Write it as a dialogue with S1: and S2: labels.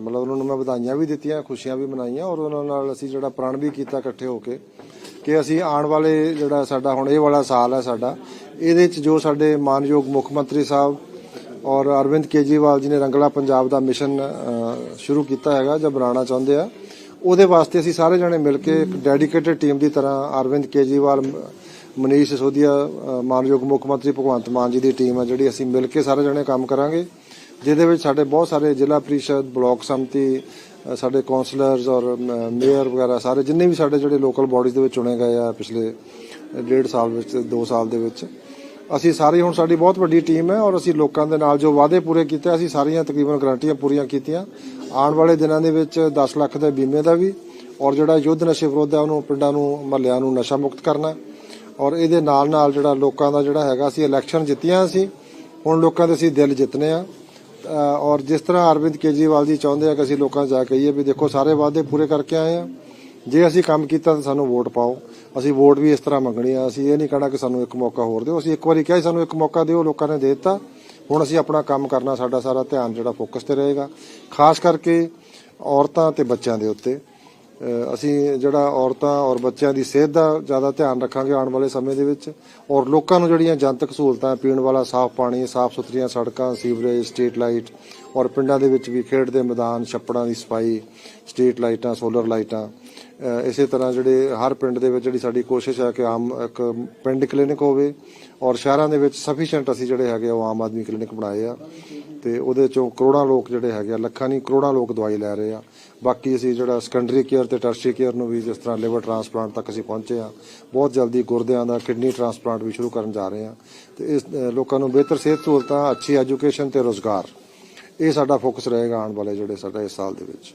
S1: ਮਤਲਬ ਉਹਨਾਂ ਨੂੰ ਮੈਂ ਵਧਾਈਆਂ ਵੀ ਦਿੱਤੀਆਂ, ਖੁਸ਼ੀਆਂ ਵੀ ਮਨਾਈਆਂ ਔਰ ਉਹਨਾਂ ਨਾਲ ਅਸੀਂ ਜਿਹੜਾ ਪ੍ਰਣ ਵੀ ਕੀਤਾ ਇਕੱਠੇ ਹੋ ਕੇ ਕਿ ਅਸੀਂ ਆਉਣ ਵਾਲੇ ਜਿਹੜਾ ਸਾਡਾ ਹੁਣ ਇਹ ਵਾਲਾ ਸਾਲ ਹੈ ਸਾਡਾ, ਇਹਦੇ ਚ ਜੋ ਸਾਡੇ ਮਾਨਯੋਗ ਮੁੱਖ ਮੰਤਰੀ ਸਾਹਿਬ ਔਰ ਅਰਵਿੰਦ ਕੇਜਰੀਵਾਲ ਜੀ ਨੇ ਰੰਗਲਾ ਪੰਜਾਬ ਦਾ ਮਿਸ਼ਨ ਸ਼ੁਰੂ ਕੀਤਾ ਹੈਗਾ ਜਾਂ ਬਣਾਉਣਾ ਚਾਹੁੰਦੇ ਆ, ਉਹਦੇ ਵਾਸਤੇ ਅਸੀਂ ਸਾਰੇ ਜਣੇ ਮਿਲ ਕੇ ਇੱਕ ਡੈਡੀਕੇਟਿਡ ਟੀਮ ਦੀ ਤਰ੍ਹਾਂ ਅਰਵਿੰਦ ਕੇਜਰੀਵਾਲ, ਮਨੀਸ਼ ਸਿਸੋਦੀਆ ਮਾਨਯੋਗ ਮੁੱਖ ਮੰਤਰੀ ਭਗਵੰਤ ਮਾਨ ਜੀ ਦੀ ਟੀਮ ਹੈ ਜਿਹੜੀ ਅਸੀਂ ਮਿਲ ਕੇ ਸਾਰੇ ਜਣੇ ਕੰਮ ਕਰਾਂਗੇ। ਜਿਹਦੇ ਵਿੱਚ ਸਾਡੇ ਬਹੁਤ ਸਾਰੇ ਜ਼ਿਲ੍ਹਾ ਪ੍ਰੀਸ਼ਦ, ਬਲਾਕ ਸੰਮਤੀ ਸਾਡੇ ਕਾਉਂਸਲਰਸ ਔਰ ਮੇਅਰ ਵਗੈਰਾ ਸਾਰੇ ਜਿੰਨੇ ਵੀ ਸਾਡੇ ਜਿਹੜੇ ਲੋਕਲ ਬਾਡੀਜ਼ ਦੇ ਵਿੱਚ ਚੁਣੇ ਗਏ ਆ ਪਿਛਲੇ ਡੇਢ ਸਾਲ ਵਿੱਚ 2 ਸਾਲ ਦੇ ਵਿੱਚ, ਅਸੀਂ ਸਾਰੇ ਹੁਣ ਸਾਡੀ ਬਹੁਤ ਵੱਡੀ ਟੀਮ ਹੈ ਔਰ ਅਸੀਂ ਲੋਕਾਂ ਦੇ ਨਾਲ ਜੋ ਵਾਅਦੇ ਪੂਰੇ ਕੀਤੇ, ਅਸੀਂ ਸਾਰੀਆਂ ਤਕਰੀਬਨ ਗਰੰਟੀਆਂ ਪੂਰੀਆਂ ਕੀਤੀਆਂ। ਆਉਣ ਵਾਲੇ ਦਿਨਾਂ ਦੇ ਵਿੱਚ 10 ਲੱਖ ਦੇ ਬੀਮੇ ਦਾ ਵੀ ਔਰ ਜਿਹੜਾ ਯੁੱਧ ਨਸ਼ੇ ਵਿਰੋਧ ਹੈ, ਉਹਨੂੰ ਪਿੰਡਾਂ ਨੂੰ, ਮਹੱਲਿਆਂ ਨੂੰ ਨਸ਼ਾ ਮੁਕਤ ਕਰਨਾ। ਔਰ ਇਹਦੇ ਨਾਲ ਨਾਲ ਜਿਹੜਾ ਲੋਕਾਂ ਦਾ ਜਿਹੜਾ ਹੈਗਾ, ਅਸੀਂ ਇਲੈਕਸ਼ਨ ਜਿੱਤੀਆਂ ਅਸੀਂ ਹੁਣ ਲੋਕਾਂ ਦੇ ਅਸੀਂ ਦਿਲ ਜਿੱਤਨੇ ਆ। ਔਰ ਜਿਸ ਤਰ੍ਹਾਂ ਅਰਵਿੰਦ ਕੇਜਰੀਵਾਲ ਜੀ ਚਾਹੁੰਦੇ ਆ ਕਿ ਅਸੀਂ ਲੋਕਾਂ 'ਚ ਜਾ ਕੇ ਕਹੀਏ ਵੀ ਦੇਖੋ ਸਾਰੇ ਵਾਅਦੇ ਪੂਰੇ ਕਰਕੇ ਆਏ ਆ। ਜੇ ਅਸੀਂ ਕੰਮ ਕੀਤਾ ਤਾਂ ਸਾਨੂੰ ਵੋਟ ਪਾਓ। ਅਸੀਂ ਵੋਟ ਵੀ ਇਸ ਤਰ੍ਹਾਂ ਮੰਗਣੀ ਆ। ਅਸੀਂ ਇਹ ਨਹੀਂ ਕਹਿਣਾ ਕਿ ਸਾਨੂੰ ਇੱਕ ਮੌਕਾ ਹੋਰ ਦਿਓ। ਅਸੀਂ ਇੱਕ ਵਾਰੀ ਕਿਹਾ ਸੀ ਸਾਨੂੰ ਇੱਕ ਮੌਕਾ ਦਿਓ, ਲੋਕਾਂ ਨੇ ਦੇ ਦਿੱਤਾ। ਹੁਣ ਅਸੀਂ ਆਪਣਾ ਕੰਮ ਕਰਨਾ, ਸਾਡਾ ਸਾਰਾ ਧਿਆਨ ਜਿਹੜਾ ਫੋਕਸ ਤੇ ਰਹੇਗਾ। ਖਾਸ ਕਰਕੇ ਔਰਤਾਂ ਤੇ ਬੱਚਿਆਂ ਦੇ ਉੱਤੇ। ਅਸੀਂ ਜਿਹੜਾ ਔਰਤਾਂ ਔਰ ਬੱਚਿਆਂ ਦੀ ਸਿਹਤ ਦਾ ਜ਼ਿਆਦਾ ਧਿਆਨ ਰੱਖਾਂਗੇ ਆਉਣ ਵਾਲੇ ਸਮੇਂ ਦੇ ਵਿੱਚ। ਔਰ ਲੋਕਾਂ ਨੂੰ ਜਿਹੜੀਆਂ ਜਨਤਕ ਸਹੂਲਤਾਂ, ਪੀਣ ਵਾਲਾ ਸਾਫ਼ ਪਾਣੀ, ਸਾਫ਼ ਸੁਥਰੀਆਂ ਸੜਕਾਂ, ਸੀਵਰੇਜ, ਸਟਰੀਟ ਲਾਈਟ ਔਰ ਪਿੰਡਾਂ ਦੇ ਵਿੱਚ ਵੀ ਖੇਡ ਦੇ ਮੈਦਾਨ, ਛੱਪੜਾਂ ਦੀ ਸਫ਼ਾਈ, ਸਟਰੀਟ ਲਾਈਟਾਂ, ਸੋਲਰ ਲਾਈਟਾਂ ਇਸੇ ਤਰ੍ਹਾਂ ਜਿਹੜੇ ਹਰ ਪਿੰਡ ਦੇ ਵਿੱਚ ਜਿਹੜੀ ਸਾਡੀ ਕੋਸ਼ਿਸ਼ ਹੈ ਕਿ ਆਮ ਇੱਕ ਪਿੰਡ ਕਲੀਨਿਕ ਹੋਵੇ ਔਰ ਸ਼ਹਿਰਾਂ ਦੇ ਵਿੱਚ ਸਫੀਸ਼ੀਐਂਟ ਅਸੀਂ ਜਿਹੜੇ ਹੈਗੇ ਆ, ਉਹ ਆਮ ਆਦਮੀ ਕਲੀਨਿਕ ਬਣਾਏ ਆ। ਤੇ ਉਹਦੇ ਚੋਂ ਕਰੋੜਾਂ ਲੋਕ ਜਿਹੜੇ ਹੈਗੇ ਆ, ਲੱਖਾਂ ਨਹੀਂ, ਕਰੋੜਾਂ ਲੋਕ ਦਵਾਈ ਲੈ ਰਹੇ ਆ। ਬਾਕੀ ਅਸੀਂ ਜਿਹੜਾ ਸੈਕੰਡਰੀ ਕੇਅਰ ਤੇ ਟਰਸ਼ਰੀ ਕੇਅਰ ਨੂੰ ਵੀ ਜਿਸ ਤਰ੍ਹਾਂ ਲਿਵਰ ਟ੍ਰਾਂਸਪਲਾਂਟ ਤੱਕ ਅਸੀਂ ਪਹੁੰਚੇ ਆ, ਬਹੁਤ ਜਲਦੀ ਗੁਰਦਿਆਂ ਦਾ ਕਿਡਨੀ ਟ੍ਰਾਂਸਪਲਾਂਟ ਵੀ ਸ਼ੁਰੂ ਕਰਨ ਜਾ ਰਹੇ ਆ। ਤੇ ਇਸ ਲੋਕਾਂ ਨੂੰ ਬਿਹਤਰ ਸਿਹਤ ਸਹੂਲਤਾਂ, ਅੱਛੀ ਐਜੂਕੇਸ਼ਨ ਤੇ ਰੋਜ਼ਗਾਰ, ਇਹ ਸਾਡਾ ਫੋਕਸ ਰਹੇਗਾ ਆਉਣ ਵਾਲੇ ਜਿਹੜੇ ਸਾਡਾ ਇਸ ਸਾਲ ਦੇ ਵਿੱਚ।